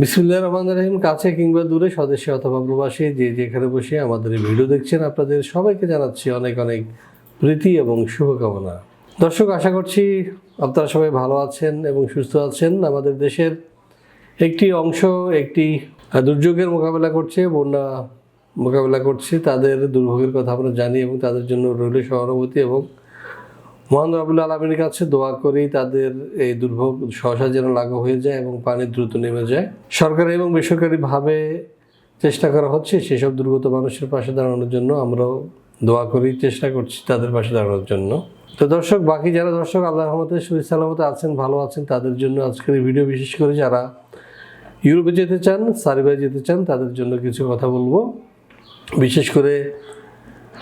বিসমুল্লাহ রহমান রহিম, কাছে কিংবা দূরে স্বদেশে অথবা প্রবাসী যে যেখানে বসে আমাদের এই ভিডিও দেখছেন, আপনাদের সবাইকে জানাচ্ছি অনেক অনেক প্রীতি এবং শুভকামনা। দর্শক, আশা করছি আপনারা সবাই ভালো আছেন এবং সুস্থ আছেন। আমাদের দেশের একটি অংশ, একটি দুর্যোগের মোকাবেলা করছে, বন্যা মোকাবেলা করছে। তাদের দুর্ভোগের কথা আমরা জানি এবং তাদের জন্য রইল সহানুভূতি এবং মহান রবুল আলমীর কাছে দোয়া করি তাদের এই দুর্ভোগ সহসা যেন লাগু হয়ে যায় এবং পানি দ্রুত নেমে যায়। সরকারি এবং বেসরকারিভাবে চেষ্টা করা হচ্ছে, সেসব দুর্গত মানুষের পাশে দাঁড়ানোর জন্য আমরাও দোয়া করি, চেষ্টা করছি তাদের পাশে দাঁড়ানোর জন্য। তো দর্শক, বাকি যারা দর্শক আল্লাহ রহমতে শরীর সালামতে আছেন, ভালো আছেন, তাদের জন্য আজকের এই ভিডিও বিশেষ করে যারা ইউরোপে যেতে চান সার্বিয়ায় যেতে চান, তাদের জন্য কিছু কথা বলব। বিশেষ করে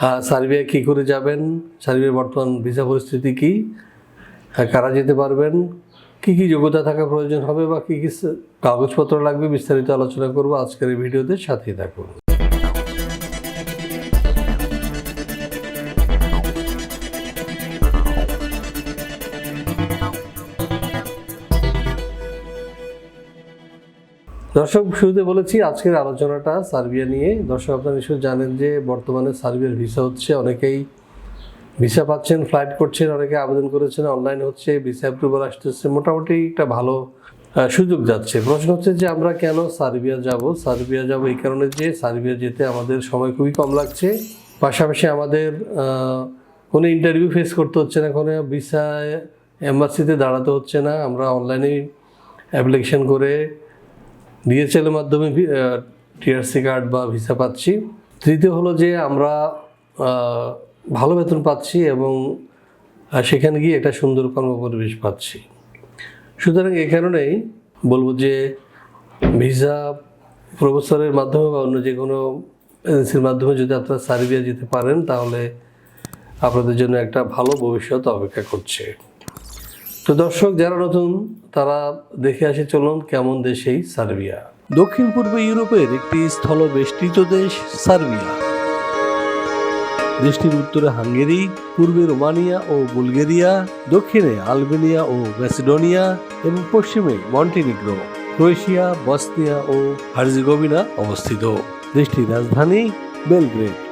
হ্যাঁ সার্বিয়া কী করে যাবেন? সার্বিয়ার বর্তমান ভিসা পরিস্থিতি কী? হ্যাঁ কারা যেতে পারবেন? কী কী যোগ্যতা থাকা প্রয়োজন হবে বা কী কী কাগজপত্র লাগবে বিস্তারিত আলোচনা করব। আজকের এই ভিডিওতে সাথেই থাকুন। দর্শক, শুরুতে বলেছি আজকের আলোচনাটা সার্বিয়া নিয়ে। দর্শক, আপনারা নিশ্চয়ই জানেন যে বর্তমানে সার্বিয়ার ভিসা হচ্ছে, অনেকেই ভিসা পাচ্ছেন, ফ্লাইট করছেন, অনেকে আবেদন করেছেন, অনলাইন হচ্ছে ভিসা অ্যাপ্রুভাল আসতেছে। মোটামুটি একটা ভালো সুযোগ যাচ্ছে। প্রশ্ন হচ্ছে যে আমরা কেন সার্বিয়া যাব? সার্বিয়া যাব এই কারণে যে সার্বিয়া যেতে আমাদের সময় খুবই কম লাগছে। পাশাপাশি আমাদের কোনো ইন্টারভিউ ফেস করতে হচ্ছে না, কোনো ভিসা এম্বাসিতে দাঁড়াতে হচ্ছে না। আমরা অনলাইনে অ্যাপ্লিকেশন করে ডিএসএলের মাধ্যমে টিআরসি কার্ড বা ভিসা পাচ্ছি। তৃতীয় হলো যে আমরা ভালো বেতন পাচ্ছি এবং সেখানে গিয়ে একটা সুন্দর কর্মপরিবেশ পাচ্ছি। সুতরাং এই কারণেই বলব যে ভিসা প্রফেসরের মাধ্যমে বা অন্য যে কোনো এজেন্সির মাধ্যমে যদি আপনারা সার্বিয়া যেতে পারেন, তাহলে আপনাদের জন্য একটা ভালো ভবিষ্যৎ অপেক্ষা করছে। তো দর্শক, যারা নতুন, তারা দেখে আসি, চলুন কেমন দেশ এই সার্বিয়া। দক্ষিণ পূর্ব ইউরোপের একটি স্থলবেষ্টিত দেশ, সার্বিয়া। দেশটির উত্তরে হাঙ্গেরি, পূর্বে রোমানিয়া ও বুলগেরিয়া, দক্ষিণে আলবেনিয়া ও ম্যাসিডোনিয়া, এবং পশ্চিমে মন্টিনিগ্রো, ক্রোয়েশিয়া, বসনিয়া ও হার্জিগোভিনা অবস্থিত। দেশটির রাজধানী বেলগ্রেড।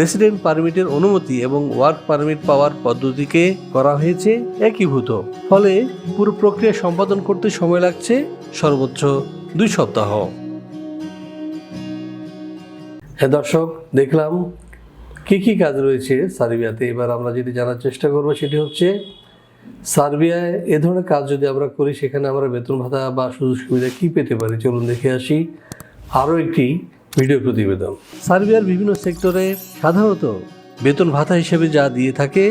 রেসিডেন্ট পারমিটের অনুমতি এবং ওয়ার্ক পারমিট পাওয়ার পদ্ধতিকে করা হয়েছে একীভূত। ফলে পুরো প্রক্রিয়া সম্পাদন করতে সময় লাগছে সর্বোচ্চ দুই সপ্তাহ। হ্যাঁ দর্শক, দেখলাম কি কি কাজ রয়েছে সার্বিয়াতে। এবার আমরা যেটি জানার চেষ্টা করব সেটি হচ্ছে, সার্বিয়ায় এ ধরনের কাজ যদি আমরা করি, সেখানে আমরা বেতন ভাতা বা সুযোগ সুবিধা কী পেতে পারি? চলুন দেখে আসি। আরও একটি ভিডিও প্রতিবেদন। সার্বিয়ার বিভিন্ন সেক্টরে সাধারণত বেতন ভাতা হিসেবে যা দিয়ে থাকে,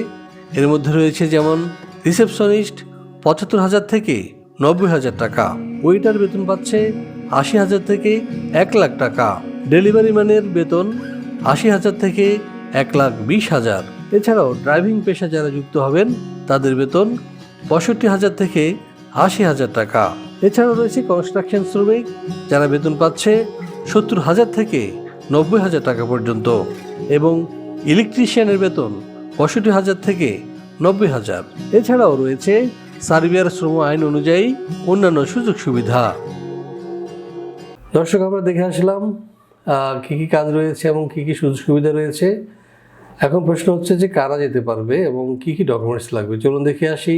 এর মধ্যে রয়েছে যেমন রিসেপশনিস্ট পঁচাত্তর হাজার থেকে নব্বই হাজার টাকা, ওয়েটার বেতন পাচ্ছে আশি হাজার থেকে এক লাখ টাকা, ডেলিভারি ম্যানের বেতন আশি হাজার থেকে এক লাখ বিশ হাজার। এছাড়াও ড্রাইভিং পেশা যারা যুক্ত হবেন, তাদের বেতন পঁয়ষট্টি হাজার থেকে আশি হাজার টাকা। এছাড়াও রয়েছে কনস্ট্রাকশন শ্রমিক, যারা বেতন পাচ্ছে সত্তর হাজার থেকে নব্বই হাজার টাকা পর্যন্ত এবং ইলেকট্রিশিয়ানের বেতন পঁয়ষট্টি হাজার থেকে নব্বই হাজার। এছাড়াও রয়েছে সার্বিয়ার শ্রম আইন অনুযায়ী অন্যান্য সুযোগ সুবিধা। দর্শক, আমরা দেখে আসলাম কি কি কাজ রয়েছে এবং কি কি সুযোগ সুবিধা রয়েছে। এখন প্রশ্ন হচ্ছে যে কারা যেতে পারবে এবং কি কি ডকুমেন্টস লাগবে? চলুন দেখে আসি।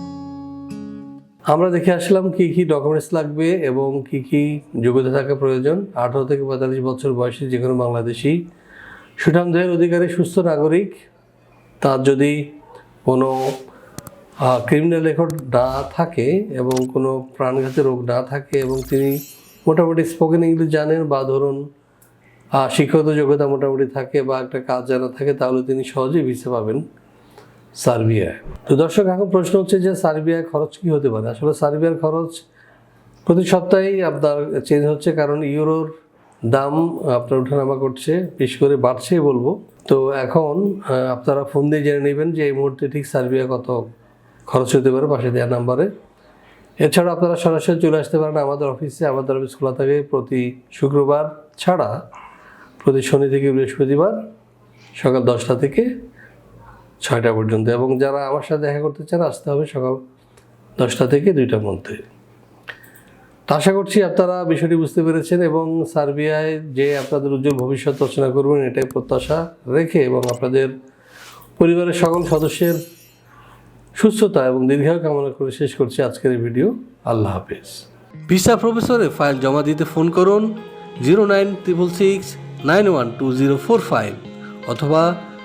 আমরা দেখে আসলাম কি কি ডকুমেন্টস লাগবে এবং কি কি যোগ্যতা থাকা প্রয়োজন। আঠারো থেকে পঁয়তাল্লিশ বছর বয়সী যে কোনো বাংলাদেশি সুঠামদেহের অধিকারী সুস্থ নাগরিক। তার যদি কোনো ক্রিমিনাল রেকর্ড না থাকে এবং কোনো প্রাণঘাতী রোগ না থাকে এবং তিনি মোটামুটি স্পোকেন ইংলিশ জানেন বা ধরুন শিক্ষাগত যোগ্যতা মোটামুটি থাকে বা একটা কাজ জানা থাকে, তাহলে তিনি সহজেই ভিসা পাবেন। সার্বিয়ায়। তো দর্শক, এখন প্রশ্ন হচ্ছে যে সার্বিয়ায় খরচ কি হতে পারে? আসলে সার্বিয়ার খরচ প্রতি সপ্তাহেই আপনার চেঞ্জ হচ্ছে, কারণ ইউরোর দাম আপনার ওঠানামা করছে বিশেষ করে বাড়ছেই বলব। তো এখন আপনারা ফোন দিয়ে জেনে নেবেন যে এই মুহূর্তে ঠিক সার্বিয়া কত খরচ হতে পারে পাশে দেওয়া নাম্বারে। এছাড়া আপনারা সরাসরি চলে আসতে পারেন আমাদের অফিসে, আমাদের অফিস খোলা থাকে প্রতি শুক্রবার ছাড়া, প্রতি শনি থেকে বৃহস্পতিবার সকাল দশটা থেকে ছয়টা পর্যন্ত। এবং যারা আমার সাথে দেখা করতে চান, আসতে হবে সকাল দশটা থেকে দুইটার মধ্যে। আশা করছি আপনারা বিষয়টি বুঝতে পেরেছেন এবং সার্বিয়ায় যে আপনাদের উজ্জ্বল ভবিষ্যৎ রচনা করবেন, এটাই প্রত্যাশা রেখে এবং আপনাদের পরিবারের সকল সদস্যের সুস্থতা এবং দীর্ঘায়ু কামনা করে শেষ করছি আজকের এই ভিডিও। আল্লাহ হাফেজ। ভিসা প্রফেসরে ফাইল জমা দিতে ফোন করুন zero nine triple six nine one two zero four five অথবা